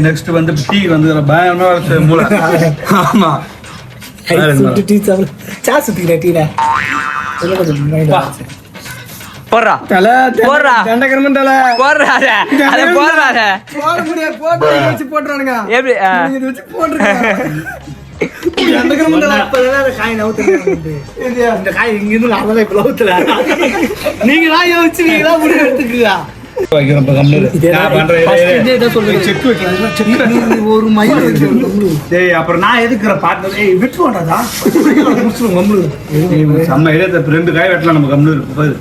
Next வந்து tea வந்து பயமா பயங்கரமா மூளை. ஆமா. டீ சாப்பிடு. சா சுத்திக்கிறேன் டீல போடுறா. தலை போடுறா. தண்டகரமன் தலை. போடுறா அத. போடுறா அத. போட முடியாது போட்டு வச்சு போட்டுறானுங்க எப்படி. இது வச்சு போட்டுருக்காங்க. தண்டகரமன் தலை. அப்பதான் அந்த காய் நவுத்துறாங்க இந்த காய் இங்க இருந்து நான் தான் இப்ப நவுத்துல நீங்க தான் யோசிச்சு நீங்க தான் முடிவு எடுத்துக்குதா ஒரு மயில் அப்புறம் நான் எதுக்குற பார்ட்னர் ஏய் விட்டு. இப்ப ரெண்டு காய் வெட்டலாம் நம்ம கம்முனு இருக்கு பாரு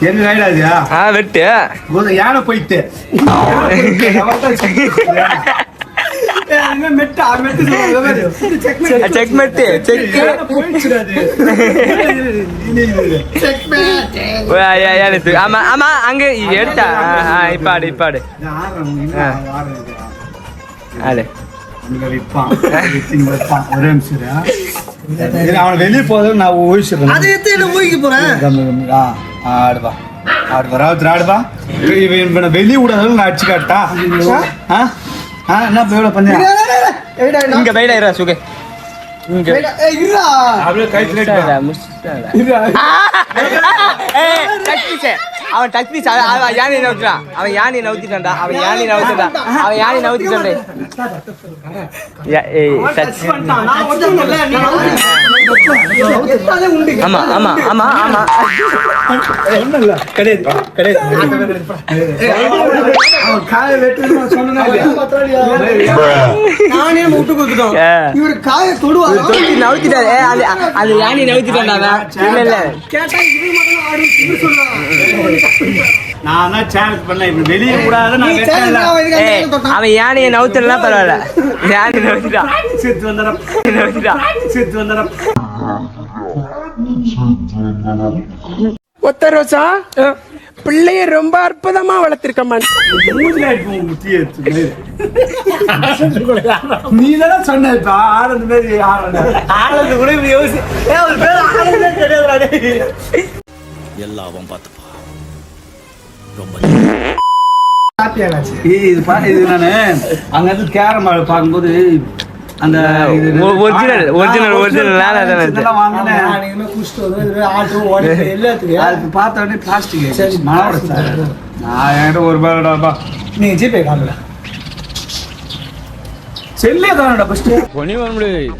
எங்க காயிடாதியா ஆ வெட்டு. யானை போயிட்டு. Check mate check. ஆமா ஆமா அங்க எடுத்தா. ஆ, ஆ, இப்ப ஆடு அவன் வெளியே போதும் நான் ஊழிச்சிடுறேன். அதை எடுத்து என்ன போறேன் ஆடுவா. ஆடுவா ராவுத்தர் ஆடுவா இவன் வெளியே விடாதவங்க நான் அடிச்சு காட்டா? ஆ என்ன இப்போ எவ்வளோ பண்ணி இங்க பைடா இரா. சுகே இங்க அப்படியே கை முடிச்சிட்டாடா, முடிச்சிட்டாடா. ஏய், piece. அவன் டச் பீஸ் அவன் யானை நவுத்துறான் அவன் யானை நவுத்திட்டான்டா. அவன் யானை நவுத்திட்டான் அவன் யானை நவுத்திட்டான் ஏய் டச் ஆமா ஆமா ஆமா ஆமா. கிடையாது நானே விட்டு கொடுத்துட்டோம். இவரு காய நவுத்திட்டாரு. ஏய், அது அது யானை நவுத்திட்டான்டா அவன். இல்ல இல்ல. கேட்டா இது மட்டும் ஆடு இது சொல்லுவாங்க நான் தான் சேலஞ்ச் பண்ணேன். இப்படி வெளியே நான் அவன் யானையை நவுத்தலாம் பரவாயில்ல. யானை நவுத்திட்டான் செத்து நவுத்திட்டான் ஒத்த ரோசா? பிள்ளைய ரொம்ப அற்புதமா வளர்த்திருக்கம்மா நீ தானே சொன்ன இப்ப ஆடுறது மாதிரி ஆளது கூட யோசி எல்லாவும் பார்த்துப்பா ரொம்ப இது இது நானு அங்க இருந்து கேரம் பார்க்கும்போது அந்த இது ஒ- original, original, ஆ, original நானே அதான் இதெல்லாம் நினைச்சேன். வாங்கினேன் பார்த்த உடனே பிளாஸ்டிக் சரி. மனோட சார். நான் என்கிட்ட ஒரு ரூபாய்டாப்பா நீங்க ஜிபே காமில செல்லே தானடா ஃபர்ஸ்ட் பணி வர முடியாது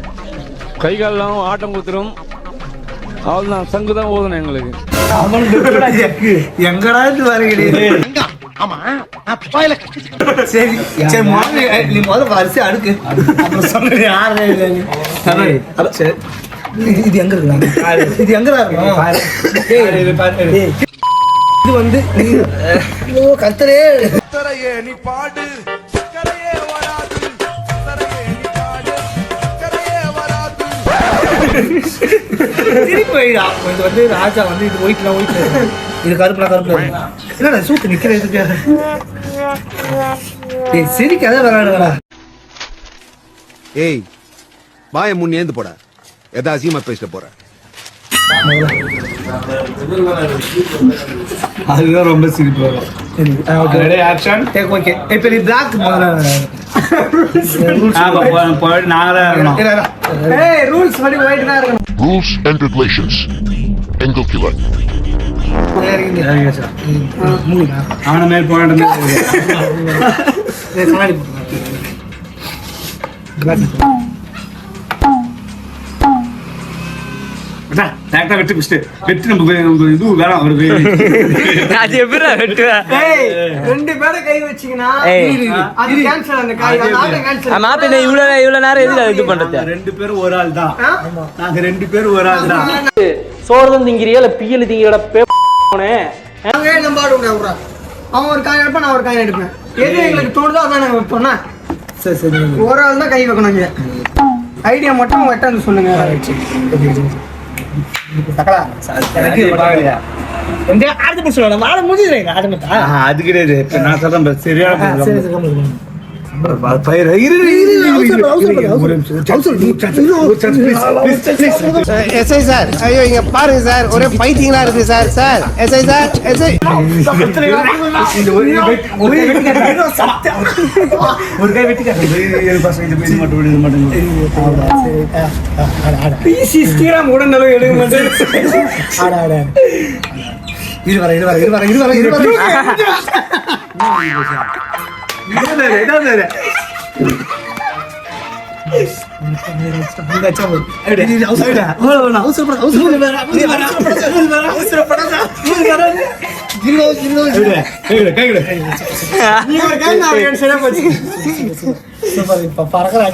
கை காலெல்லாம் ஆட்டம் குத்துரும். அவள் தான் சங்கு தான் ஓதணும் எங்களுக்கு. எங்கடா இது வர கிடையாது சரி சரி முதல்ல நீ முதல்ல வரிசை அடுக்கு. சொல்லு யாரு. சரி. இது- இது எங்க இருக்கு? இது டேய். இது வந்து நீ- ஐயோ திருப்பி வைடா. இது வந்து ராஜா வந்து இது ஒயிட்லாம் ஒயிட்ல. இருக்கு இது கருப்புலாம் கருப்புல. என்னடா சூத்து நிக்கிற இதுக்கு ஏய் சிரிக்காத விளையாடுங்கடா. ஏய் வாய முன் ஏந்து போட. எதா அசியமா பேசிட்டு போற அதுதான் ரொம்ப சிரிப்பு வரும். Okay ready action take okay இப்போ நீ பிளாக் முதல்ல. ஆமா போ- போயிட்டு நாங்க தான் இருக்கணும் ஏய் ரூல்ஸ் படி ஒயிட் தான் இருக்கணும். Rules and regulations. எங்களுக்கிவர் இறங்கி மூணு அவன மேல் போயிட்டு கண்ணாடி டேரக்டா வெட்டு பிடிச்சிட்டு வெட்டு நம்ம வே- நம்ம இது வேணாம் ஒரு வே- அது எப்படி வெட்டுவேன் ஏய் ரெண்டு பேரை கை வச்சீங்கன்னா ஏய். இரு, இரு. அது கேன்சல் அந்த காய் அந்த ஆட்டோ கேன்சல் ஆமா பின்ன இவ்வளவு இவ்வளவு நேரம் எதுக்கு இது பண்றது ரெண்டு பேரும் ஒரு ஆள் தான் நாங்க ரெண்டு பேரும் ஒரு ஆள் தான் சோறுதான் திங்கிறியா இல்ல பியல் திங்கிறோட நாங்க நம்ம ஆட விட விட்றா அவன் ஒரு காய் எடுப்பான் நான் ஒரு காய் எடுப்பேன் எது எங்களுக்கு தோணுதோ அதான் நாங்க வைப்போம்னா சரி சரி ஒரு ஆள் தான் கை வைக்கணும் இங்க ஐடியா மட்டும் வெட்டாந்து சொல்லுங்க போய் சொல்லலாம் வாழ முடியுது ஆரம்பித்தா அது கிடையாது. இப்ப நான் சொல்றேன் பாரு, சரியான எஸ்ஐ சார் ஐயோ இங்க பாருங்க சார் ஒரே பைத்தியங்களா இருக்கு sir sir SI sir SI இந்த ஒரு கை வெட்டி காட்டு. ஒரு கை வெட்டி காட்டு. இது, இது பசங்க, இது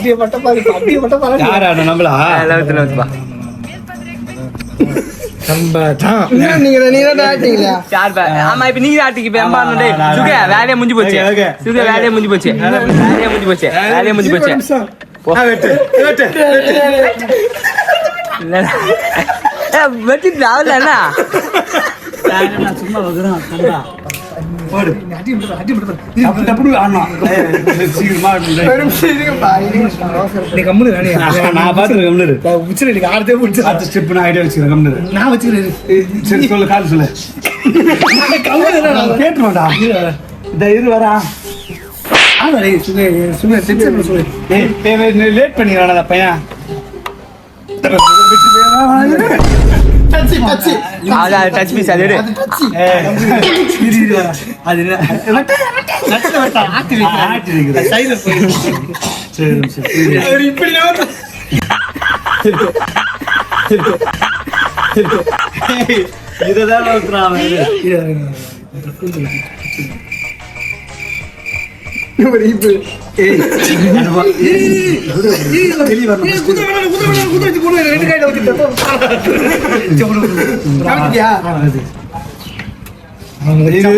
இது மட்டும் விடு, இது மட்டும் விடு. பிசி ஸ்ரீராம் உடனே ஆனா நம்மளா நீங்க நீங்க தான் ஆட்டீங்களா பா- ஆமா இப்ப நீங்க ஆட்டிக்கு இப்ப எம்பா டேய் சுக வேலையே முடிஞ்சு போச்சு. சுக வேலையே முடிஞ்சு போச்சு. வேலையே முடிஞ்சு போச்சு. வேலையே முடிஞ்சு போச்சு. ஆ, வெட்டு, வெட்டு. இல்ல ஏ வெட்டிட்டு என்ன போடு. டப்பு, நீ கம்முனு நான் பார்த்துருக்கேன் அடுத்த ஐடியா நான் சரி சொல்லு வரா லேட் பண்ணிடுறான் பையன் அதான் டச் பீஸ் அது எடு. ஏய், இரு, இரு வரா. அது என்ன? வெட்ட, வெட்ட, வெட்ட, வெட்ட. ஆட்டி வைக்கிறேன், ஆட்டி வைக்கிறேன். சரி, சரி, சரி. ஏய், இதுதான் அவன், இரு.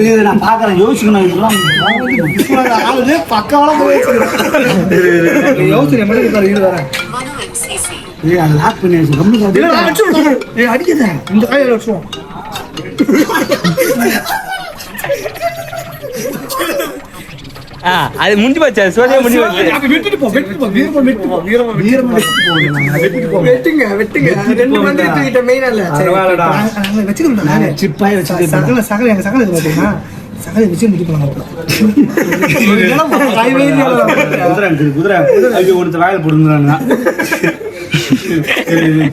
ஏய், நான் பார்க்கறேன், யோசிக்கணும் இதெல்லாம். ஏய், அதை பண்ணி வச்சு, கம்முனு காட்டு. இந்த காயில வச்சுவோம் ஆ, அது முடிஞ்சு போச்சு அது சோதனை முடிஞ்சு போச்சு வீரமா வச்சுட்டு போகணும் நான், வெட்டிட்டு போகணும். வெட்டுங்க வெட்டுங்க. ரெண்டு மந்திரி தூக்கிட்ட மெயின் இல்ல பரவாயில்லடா. வச்சுக்கணும் சிப்பாய் வச்சுட்டு சகல சகல எங்க சகல பாத்தீங்கன்னா சகல வச்சு குதிரை குதிரை ஐயோ ஒருத்தர் வாயில போடுங்கிறாங்க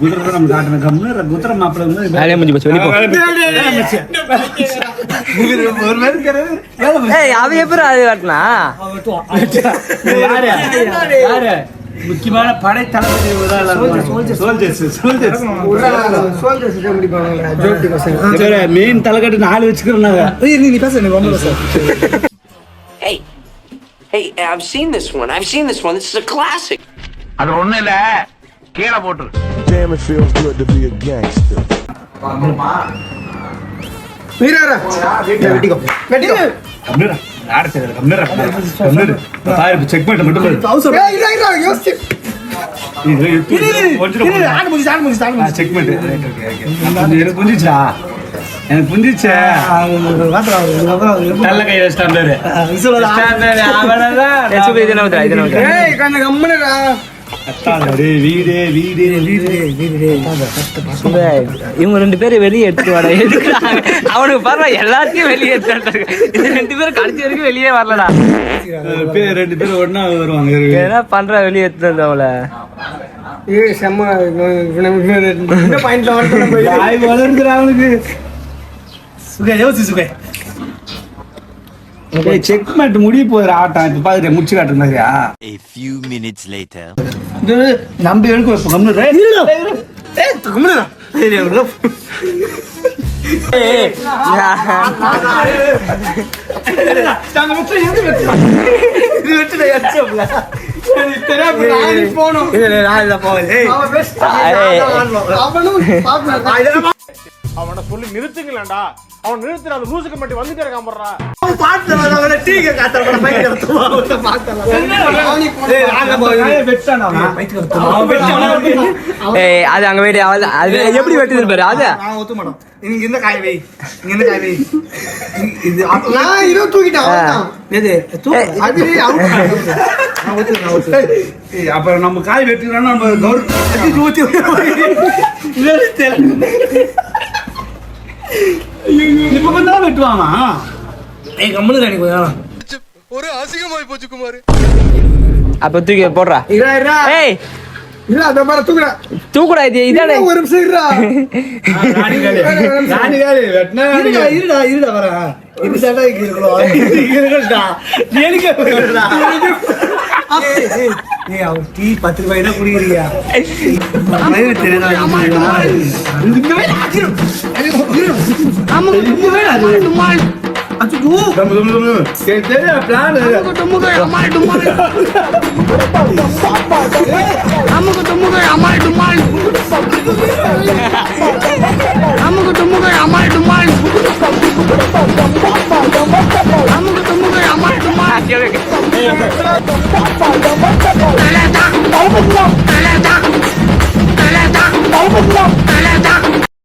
குதிரை தான் நம்ம காட்டணும் கம்முன்னு குதிரை மாப்பிள்ள வந்து வேலையே முடிஞ்சு போச்சு வெளிய போ ஒரு மாதிரி இருக்கிறது வேலை மிச்சம். ஏய் அவன் எப்படி அது காட்டினா யாரு? யாரு? முக்கியமான படை தளபதி சோல்ஜர்ஸ் சோல்ஜர்ஸ் மெயின் தலைக்கட்டு நாலு வச்சுக்கிறோம் நீ பேச எனக்கு ரொம்ப பேச Hey, hey, I've seen this one. I've seen this one. This is a classic. அது ஒண்ணு இல்ல கீழே போட்டுரு. Damn, it feels good to be a gangster. Check பண்ணிட்டு மட்டும் check பண்ணிட்டு. Right, okay, okay. எனக்கு புரிஞ்சிச்சா? எனக்கு புரிஞ்சிச்சே? நல்ல கை பாரு, அவ்வளவுதான். சுக கம்முனடா. இவங்க ரெண்டு பேரும் வெளியே எடுத்துட்டு வாடா எதுக்குறாங்க அவனுக்கு பரவாயில்ல எல்லாத்தையும் வெளியே எடுத்துட்டு இது ரெண்டு பேரும் கடைசி வரைக்கும் வெளியே வரலடா. பேர் ரெண்டு பேரும் ஒண்ணா வருவாங்க என்ன பண்ற வெளியே எடுத்துட்டு வந்து அவளை? ஏய் செம்ம இந்த பாயிண்ட்ல வளர்ந்துடா அவனுக்கு. சுகே யோசி சுகே. ஏய் செக் பண்ணிட்டு முடிய போகுது ஆட்டம் இப்ப பாத்துட்டு முடிச்சு A few minutes later. எடுக்க போனோம் ஏய். அவனும் அவனை சொல்லி நிறுத்துங்களேன்டா. அவன் நிறுத்துற அந்த லூசுக்கு மட்டும் வந்துட்டே இருக்கான் போடுறா. அது அங்க அவள் அது எப்படி வெட்டுது பாரு அது. இங்க இருந்த காய் வை. இங்க காய் வை. இது நான் இதோ தூக்கிட்டேன் அப்புறம் நம்ம காய் வெட்டிக்கிறோம்னா நம்ம கௌரவ இப்ப கொஞ்ச நாள் வெட்டுவானா? ஏய் கம்முனு காணி கொஞ்ச நேரம். அப்ப தூக்கி போடுறா. இரா இரா ஏய். இல்ல அத மாதிரி தூக்குறா தூக்குடா இது இதானே? ஒரு நிமிஷம் இருடா. ராணி காலி ராணி காலி வெட்டினா இருடா இருடா இருடா வரேன் இது சட்டா இருக்கா எனக்கு இருக்கா ஏய் அவர் டீ பத்து ரூபாய் தான் குடிக்கிறியா? தெரியாதா